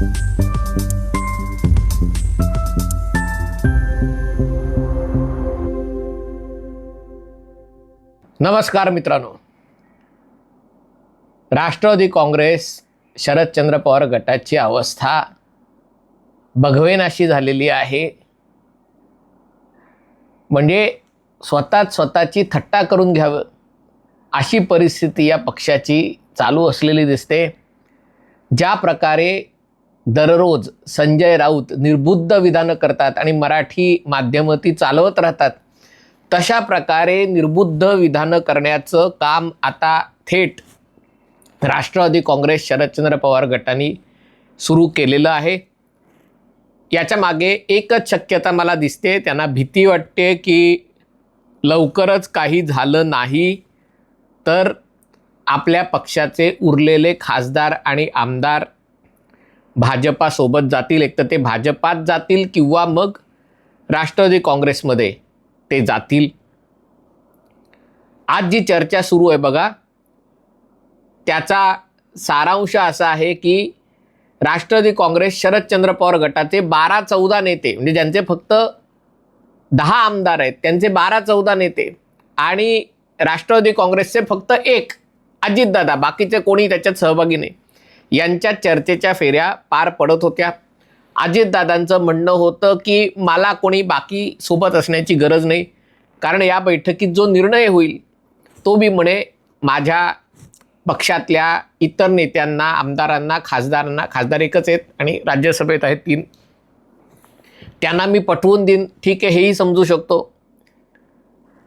नमस्कार मित्रांनो. राष्ट्रवादी काँग्रेस शरदचंद्र पवार गटाची अवस्था बघवेनाशी झालेली आहे. म्हणजे स्वतःच स्वतःची थट्टा करून घ्यावं अशी परिस्थिती या पक्षाची चालू असलेली दिसते. ज्या प्रकारे दररोज संजय राऊत निर्बुद्ध विधानं करतात आणि मराठी माध्यमं ती चालवत राहतात तशा प्रकारे निर्बुद्ध विधानं करण्याचं काम आता थेट राष्ट्रवादी काँग्रेस शरदचंद्र पवार गटाने सुरू केलेलं आहे. याच्या मागे एकच शक्यता मला दिसते त्यांना भीती वाटते की लवकरच काही झालं नाही तर आपल्या पक्षाचे उरलेले खासदार आणि आमदार भाजपासोबत जातील एक तर ते भाजपात जातील किंवा मग राष्ट्रवादी काँग्रेसमध्ये ते जातील. आज जी चर्चा सुरू आहे बघा त्याचा सारांश असा आहे की राष्ट्रवादी काँग्रेस शरदचंद्र पवार गटाचे बारा चौदा नेते म्हणजे ज्यांचे फक्त दहा आमदार आहेत त्यांचे बारा चौदा नेते आणि राष्ट्रवादी काँग्रेसचे फक्त एक अजितदादा बाकीचे कोणी त्याच्यात सहभागी नाही. यांच्या चर्चेच्या फेऱ्या पार पडत होत्या. अजितदादांचं म्हणणं होतं की मला कोणी बाकी सोबत असण्याची गरज नाही. कारण या बैठकीत जो निर्णय होईल तो मी म्हणे माझ्या पक्षातल्या इतर नेत्यांना आमदारांना खासदारांना खासदार एकच आहेत आणि राज्यसभेत आहेत तीन. त्यांना मी पटवून देईन. ठीक आहे हेही समजू शकतो.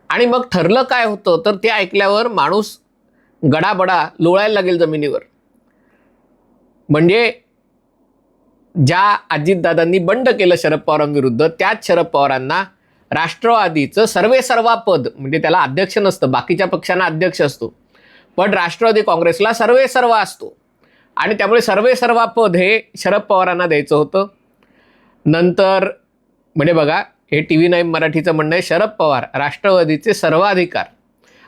आणि मग ठरलं काय होतं तर ते ऐकल्यावर माणूस गडाबडा लोळायला लागेल जमिनीवर. म्हणजे ज्या अजितदादांनी बंड केलं शरद पवारांविरुद्ध त्याच शरद पवारांना राष्ट्रवादीचं सर्वे सर्वा पद म्हणजे त्याला अध्यक्ष नसतं बाकीच्या पक्षांना अध्यक्ष असतो. पण राष्ट्रवादी काँग्रेसला सर्वे सर्वा असतो. आणि त्यामुळे सर्वे सर्वा पद हे शरद पवारांना द्यायचं होतं. नंतर म्हणजे बघा हे टी व्ही नाईन मराठीचं म्हणणं आहे शरद पवार राष्ट्रवादीचे सर्वाधिकार.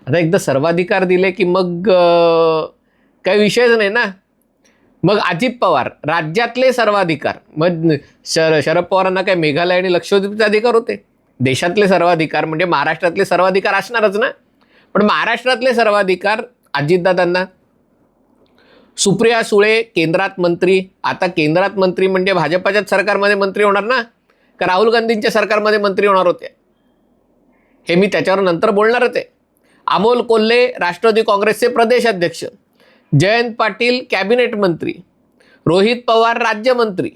आता एकदा सर्वाधिकार दिले की मग काही विषयच नाही ना? मग अजित पवार राज्यातले सर्वाधिकार. मग शर शरद पवारांना काय मेघालय आणि लक्षद्वीपचे अधिकार होते? देशातले सर्वाधिकार म्हणजे महाराष्ट्रातले सर्वाधिकार असणारच ना? पण महाराष्ट्रातले सर्वाधिकार अजितदादांना? सुप्रिया सुळे केंद्रात मंत्री. आता केंद्रात मंत्री म्हणजे भाजपाच्याच सरकारमध्ये मंत्री होणार ना? का राहुल गांधींच्या सरकारमध्ये मंत्री होणार होते? हे मी त्याच्यावर नंतर बोलणारच आहे. अमोल कोल्हे राष्ट्रवादी काँग्रेसचे प्रदेशाध्यक्ष. जयंत पाटील कॅबिनेट मंत्री रोहित पवार राज्यमंत्री.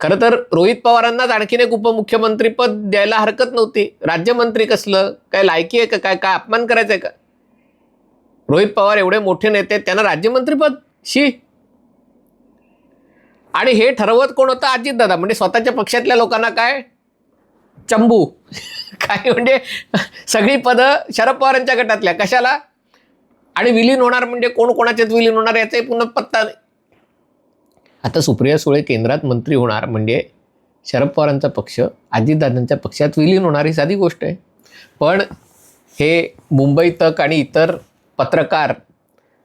खरं तर रोहित पवारांनाच आणखीन एक उपमुख्यमंत्रीपद द्यायला हरकत नव्हती. राज्यमंत्री कसलं? काय लायकी आहे का? काय काय अपमान करायचं आहे का? रोहित पवार एवढे मोठे नेते आहेत, त्यांना राज्यमंत्रीपद शी. आणि हे ठरवत कोण होतं? अजितदादा. म्हणजे स्वतःच्या पक्षातल्या लोकांना काय? चंबू. काय म्हणजे सगळी पदं शरद पवारांच्या गटातल्या. कशाला? आणि विलीन होणार म्हणजे कोण कोणाच्यात विलीन होणार याचाही पुन्हा पत्ता नाही. आता सुप्रिया सुळे केंद्रात मंत्री होणार म्हणजे शरद पवारांचा पक्ष अजितदादांच्या पक्षात विलीन होणार ही साधी गोष्ट आहे. पण हे मुंबई तक आणि इतर पत्रकार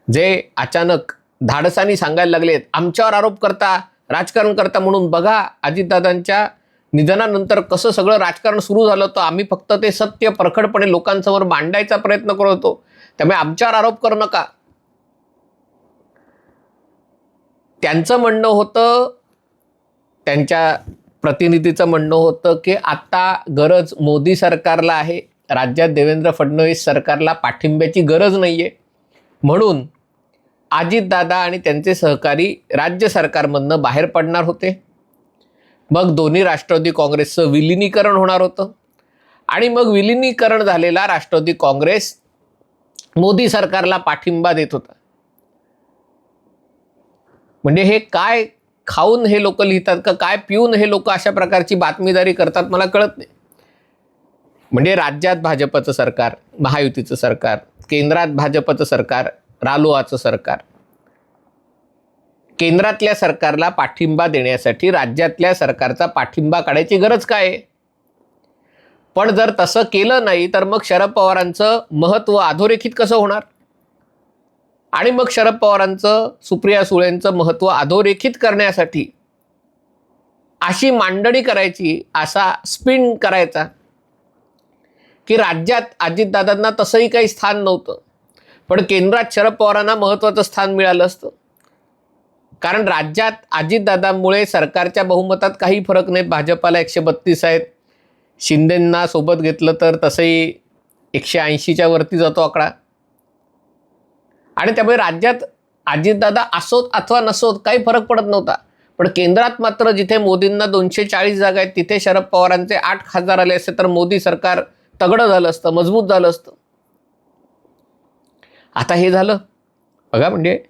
जे अचानक धाडसानी सांगायला लागलेत आमच्यावर आरोप करता राजकारण करता म्हणून बघा अजितदादांच्या निधनानंतर कसं सगळं राजकारण सुरू झालं होतं आम्ही फक्त ते सत्य प्रखडपणे लोकांसमोर मांडायचा प्रयत्न करत होतो. त्यामुळे आमच्यावर आरोप करू नका. त्यांचं म्हणणं होतं त्यांच्या प्रतिनिधीचं म्हणणं होतं की आत्ता गरज मोदी सरकारला आहे राज्यात देवेंद्र फडणवीस सरकारला पाठिंब्याची गरज नाही आहे म्हणून अजितदादा आणि त्यांचे सहकारी राज्य सरकारमधनं बाहेर पडणार होते. मग दोन्ही राष्ट्रवादी काँग्रेसचं विलिनीकरण होणार होतं. आणि मग विलिनीकरण झालेला राष्ट्रवादी काँग्रेस मोदी सरकारला पाठिंबा देत होता. म्हणजे हे काय खाऊन हे लोक लिहितात का काय पिऊन हे लोक अशा प्रकारची बातमीदारी करतात मला कळत नाही. म्हणजे राज्यात भाजपचं सरकार महायुतीचं सरकार केंद्रात भाजपचं सरकार रालोआचं सरकार केंद्रातल्या सरकारला पाठिंबा देण्यासाठी राज्यातल्या सरकारचा पाठिंबा काढायची गरज काय? आहे पण जर तसं केलं नाही तर मग शरद पवारांचं महत्त्व अधोरेखित कसं होणार? आणि मग शरद पवारांचं सुप्रिया सुळेंचं महत्त्व अधोरेखित करण्यासाठी अशी मांडणी करायची असा स्पिन करायचा की राज्यात अजितदादांना तसंही काही स्थान नव्हतं. पण केंद्रात शरद पवारांना महत्त्वाचं स्थान मिळालं असतं. कारण राज्यात अजितदादांमुळे सरकारच्या बहुमतात काही फरक नाहीत भाजपाला एकशे बत्तीस आहेत. शिंदेंना सोबत घेतलं तर तसंही एकशे ऐंशीच्या वरती जातो आकडा. आणि त्यामुळे राज्यात अजितदादा असोत अथवा नसोत काही फरक पडत नव्हता. पण केंद्रात मात्र जिथे मोदींना दोनशे चाळीस जागा आहेत तिथे शरद पवारांचे आठ खासदार आले असते तर मोदी सरकार तगडं झालं असतं मजबूत झालं असतं. आता हे झालं. बघा म्हणजे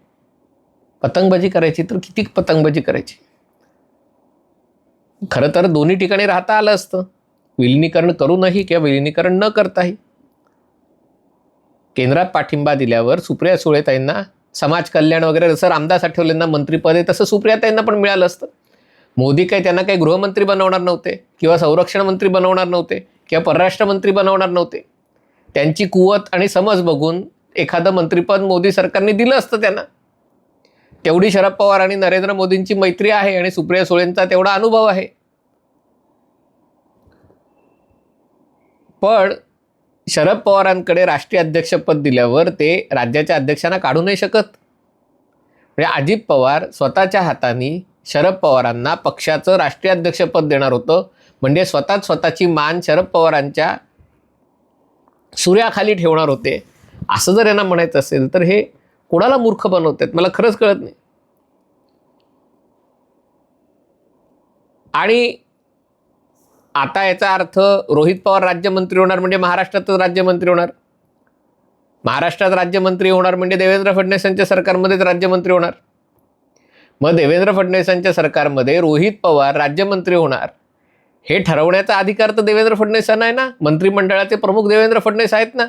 पतंगबाजी करायची तर किती पतंगबाजी करायची? खरं तर दोन्ही ठिकाणी राहता आलं असतं. विलिनीकरण करूनही किंवा विलिनीकरण न करताही केंद्रात पाठिंबा दिल्यावर सुप्रिया सुळेताईंना समाज कल्याण वगैरे जसं रामदास आठवलेंना मंत्रीपद आहे तसं सुप्रियाताईंना पण मिळालं असतं. मोदी काही त्यांना काही गृहमंत्री बनवणार नव्हते किंवा संरक्षण मंत्री बनवणार नव्हते किंवा परराष्ट्र मंत्री बनवणार नव्हते. त्यांची कुवत आणि समज बघून एखादं मंत्रीपद मोदी सरकारने दिलं असतं त्यांना. तेवढी शरद पवार आणि नरेंद्र मोदींची मैत्री आहे आणि सुप्रिया सुळेंचा तेवढा अनुभव आहे. पण शरद पवारांकडे राष्ट्रीय अध्यक्षपद दिल्यावर ते राज्याच्या अध्यक्षांना काढू नाही शकत. म्हणजे अजित पवार स्वतःच्या हाताने शरद पवारांना पक्षाचं राष्ट्रीय अध्यक्षपद देणार होतं. म्हणजे स्वतःच स्वतःची मान शरद पवारांच्या सूर्याखाली ठेवणार होते. असं जर यांना म्हणायचं असेल तर हे कोणाला मूर्ख बनवतात मला खरंच कळत नाही. आणि आता याचा अर्थ रोहित पवार राज्यमंत्री होणार म्हणजे महाराष्ट्रातच राज्यमंत्री होणार. महाराष्ट्रात राज्यमंत्री होणार म्हणजे देवेंद्र फडणवीसांच्या सरकारमध्येच राज्यमंत्री होणार. मग देवेंद्र फडणवीसांच्या सरकारमध्ये रोहित पवार राज्यमंत्री होणार. हे ठरवण्याचा अधिकार तर देवेंद्र फडणवीसांना आहे ना? मंत्रिमंडळाचे प्रमुख देवेंद्र फडणवीस आहेत ना?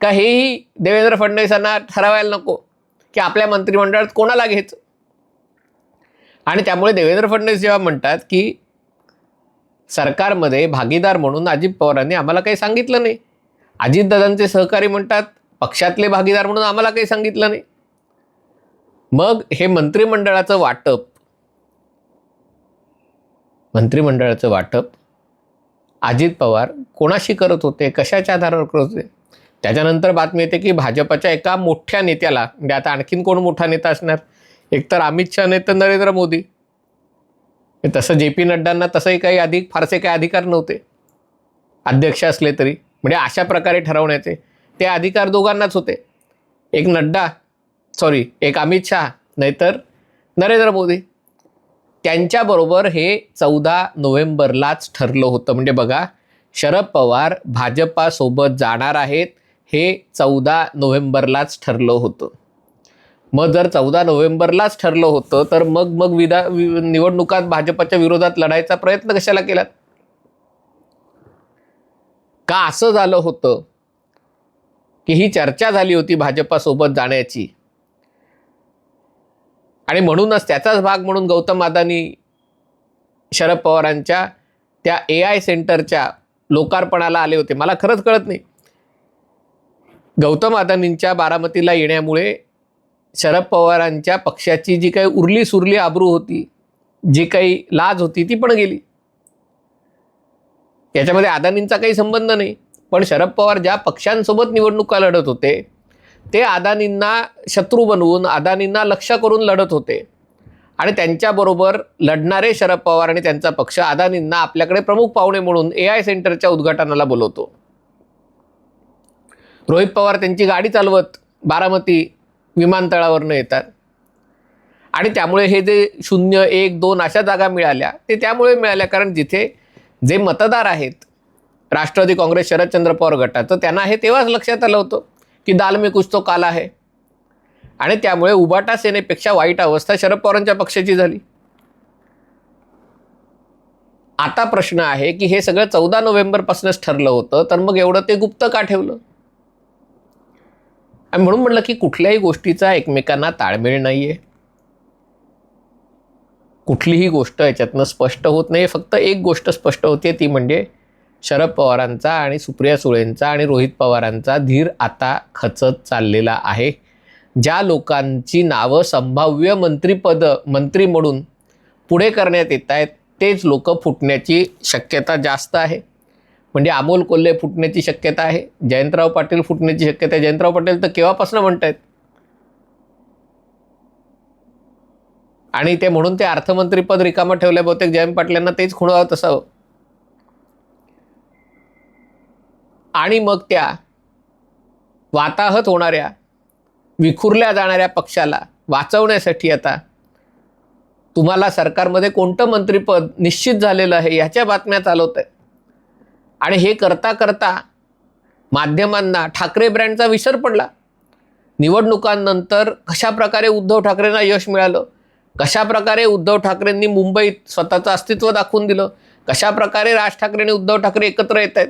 का हेही देवेंद्र फडणवीसांना ठरवायला नको की आपल्या मंत्रिमंडळात कोणाला घ्यायचं? आणि त्यामुळे देवेंद्र फडणवीस जेव्हा म्हणतात की सरकारमध्ये भागीदार म्हणून अजित पवारांनी आम्हाला काही सांगितलं नाही. अजितदादांचे सहकारी म्हणतात पक्षातले भागीदार म्हणून आम्हाला काही सांगितलं नाही. मग हे मंत्रिमंडळाचं वाटप मंत्रिमंडळाचं वाटप अजित पवार कोणाशी करत होते कशाच्या आधारावर करत होते? त्याच्यानंतर बातमी येते की भाजपच्या एका मोठ्या नेत्याला म्हणजे आता आणखीन कोण मोठा नेता असणार? एकतर अमित शहा नाही तर नरेंद्र मोदी. तसं जे पी नड्डांना तसंही काही अधिक फारसे काही अधिकार नव्हते. अध्यक्ष असले तरी म्हणजे अशा प्रकारे ठरवण्याचे. ते अधिकार दोघांनाच होते. एक नड्डा सॉरी एक अमित शहा नाहीतर नरेंद्र मोदी. त्यांच्याबरोबर हे चौदा नोव्हेंबरलाच ठरलं होतं. म्हणजे बघा शरद पवार भाजपासोबत जाणार आहेत. हे चौदा नोव्हेंबरलाच ठरलं होतं. मग जर चौदा नोव्हेंबरलाच ठरलं होतं तर मग मग विधा वि- निवडणुकात भाजपच्या विरोधात लढायचा प्रयत्न कशाला केलात? का असं झालं होतं की ही चर्चा झाली होती भाजपासोबत जाण्याची? आणि म्हणूनच त्याचाच भाग म्हणून गौतम अदानी शरद पवारांच्या त्या ए आय सेंटरच्या लोकार्पणाला आले होते. मला खरंच कळत नाही. गौतम अदानींच्या बारामतीला येण्यामुळे शरद पवारांच्या पक्षाची जी काही उरली सुरली आबरू होती जी काही लाज होती ती पण गेली. याच्यामध्ये अदानींचा काही संबंध नाही. पण शरद पवार ज्या पक्षांसोबत निवडणुका लढत होते ते अदानींना शत्रू बनवून अदानींना लक्ष करून लढत होते. आणि त्यांच्याबरोबर लढणारे शरद पवार आणि त्यांचा पक्ष अदानींना आपल्याकडे प्रमुख पाहुणे म्हणून ए आय सेंटरच्या उद्घाटनाला बोलवतो. रोहित पवार त्यांची गाडी चालवत बारामती विमानतळावरनं येतात. आणि त्यामुळे हे जे शून्य एक दोन अशा जागा मिळाल्या ते त्यामुळे मिळाल्या कारण जिथे जे मतदार आहेत राष्ट्रवादी काँग्रेस शरदचंद्र पवार गटाचं त्यांना हे तेव्हाच लक्षात आलं होतं की दाल मी कुछ तो काला आहे. आणि त्यामुळे उबाटा सेनेपेक्षा वाईट अवस्था शरद पवारांच्या पक्षाची झाली. आता प्रश्न आहे की हे सगळं चौदा नोव्हेंबरपासूनच ठरलं होतं तर मग एवढं ते गुप्त का ठेवलं? आणि म्हणून म्हटलं की कुठल्याही गोष्टीचा एकमेकांना ताळमेळ नाही आहे कुठलीही गोष्ट याच्यातनं स्पष्ट होत नाही फक्त एक गोष्ट स्पष्ट होते ती म्हणजे शरद पवारांचा आणि सुप्रिया सुळेंचा आणि रोहित पवारांचा धीर आता खचत चाललेला आहे. ज्या लोकांची नावं संभाव्य मंत्रीपद मंत्री म्हणून पुढे करण्यात येत आहेत तेच लोक फुटण्याची शक्यता जास्त आहे. म्हणजे अमोल कोल्हे फुटण्याची शक्यता आहे जयंतराव पाटील फुटण्याची शक्यता आहे. जयंतराव पाटील तर केव्हापासून म्हणतायत? आणि ते म्हणून ते अर्थमंत्रीपद रिकामं ठेवलंय बहुतेक जयंत पाटलांना तेच खुणावत असावं आणि मग त्या वाताहत होणाऱ्या विखुरल्या जाणाऱ्या पक्षाला वाचवण्यासाठी आता तुम्हाला सरकारमध्ये कोणतं मंत्रिपद निश्चित झालेलं आहे ह्याच्या बातम्या चालवत आहे आणि हे करता करता माध्यमांना ठाकरे ब्रँडचा विसर पडला. निवडणुकांनंतर कशा प्रकारे उद्धव ठाकरेंना यश मिळालं? कशा प्रकारे उद्धव ठाकरेंनी मुंबईत स्वतःचं अस्तित्व दाखवून दिलं? कशा प्रकारे राज ठाकरे आणि उद्धव ठाकरे एकत्र येत आहेत?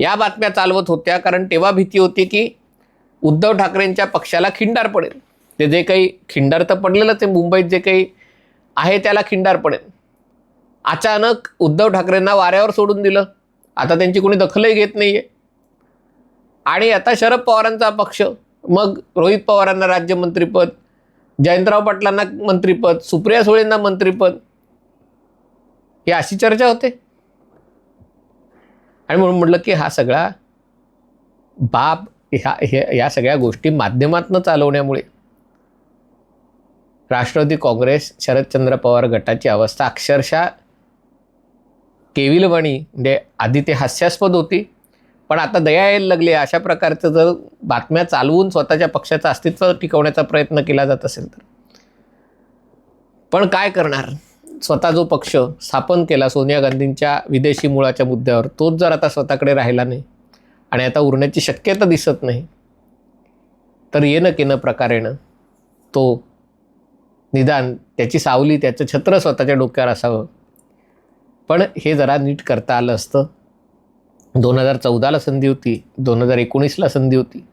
या बातम्या चालवत होत्या कारण तेव्हा भीती होती की उद्धव ठाकरेंच्या पक्षाला खिंडार पडेल. ते जे काही खिंडार तर पडलेलंच आहे. मुंबईत जे काही आहे त्याला खिंडार पडेल. अचानक उद्धव ठाकरेंना वाऱ्यावर सोडून दिलं. आता त्यांची कोणी दखलही घेत नाही आहे आणि आता शरद पवारांचा पक्ष मग रोहित पवारांना राज्यमंत्रीपद जयंतराव पाटलांना मंत्रीपद सुप्रिया सुळेंना मंत्रीपद ही अशी चर्चा होते. आणि म्हणून म्हटलं की हा सगळा बाब ह्या हे या सगळ्या गोष्टी माध्यमातनं चालवण्यामुळे राष्ट्रवादी काँग्रेस शरदचंद्र पवार गटाची अवस्था अक्षरशः केविलवाणी म्हणजे आधी ते हास्यास्पद होती. पण आता दया यायला लागली अशा प्रकारचं जर बातम्या चालवून स्वतःच्या पक्षाचं अस्तित्व टिकवण्याचा प्रयत्न केला जात असेल तर. पण काय करणार? स्वतः जो पक्ष स्थापन केला सोनिया गांधींच्या विदेशी मुळाच्या मुद्द्यावर तोच जर आता स्वतःकडे राहिला नाही आणि आता उरण्याची शक्यता दिसत नाही तर येणं केनं प्रकारेनं तो निदान त्याची सावली त्याचं छत्र स्वतःच्या डोक्यावर असावं. पण हे जरा नीट करता आलं असतं. दोन हजार चौदाला संधी होती दोन हजार एकोणीसला संधी होती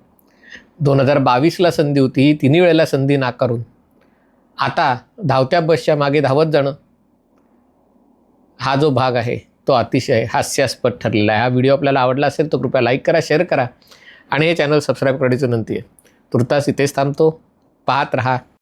दोन हजार बावीसला संधी होती ही तिन्ही वेळेला संधी नाकारून. आता धावत्या बसच्या मागे धावत जाणं हा जो भाग आहे तो अतिशय हास्यास्पद ठरलेला आहे. हा व्हिडिओ आपल्याला आवडला असेल तर कृपया लाईक करा शेअर करा आणि हे चॅनल सबस्क्राईब करण्याची विनंती आहे. तुर्तास इथेच थांबतो. पाहत रहा.